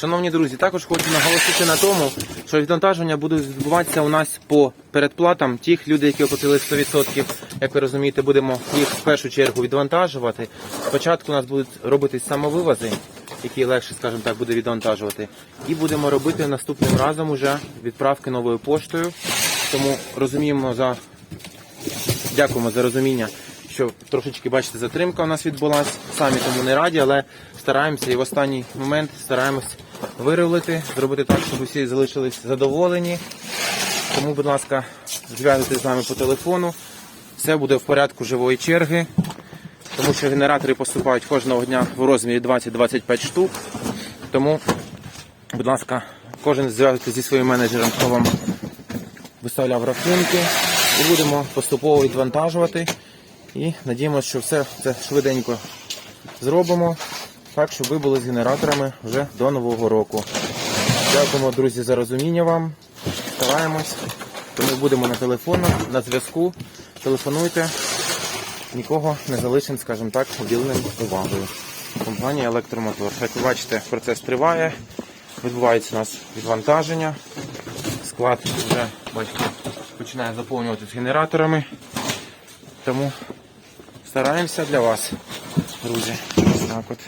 Шановні друзі, також хочу наголосити на тому, що відвантаження буде відбуватися у нас по передплатам. Тих людей, які оплатили 100%, як ви розумієте, будемо їх в першу чергу відвантажувати. Спочатку у нас будуть робити самовивози, які легше, скажімо так, буде відвантажувати. І будемо робити наступним разом уже відправки новою поштою. Тому розуміємо за дякуємо за розуміння, що трошечки, бачите, затримка у нас відбулася. Самі тому не раді, але стараємося і в останній момент стараємось виривлити, зробити так, щоб усі залишились задоволені. Тому, будь ласка, зв'язуйтесь з нами по телефону. Все буде в порядку живої черги, тому що генератори поступають кожного дня в розмірі 20-25 штук. Тому, будь ласка, кожен зв'язуйтесь зі своїм менеджером, хто вам виставляв рахунки і будемо поступово відвантажувати. І надіємося, що все це швиденько зробимо, так, щоб ви були з генераторами вже до Нового року. Дякуємо, друзі, за розуміння вам. Стараємось. Тому будемо на телефонах, на зв'язку. Телефонуйте. Нікого не залишимо, скажімо так, уділеним увагою. Компанія Електромотор. Як ви бачите, процес триває. Відбувається у нас відвантаження. Склад вже бачите, починає заповнюватися генераторами. Тому стараємося для вас, друзі. Так от.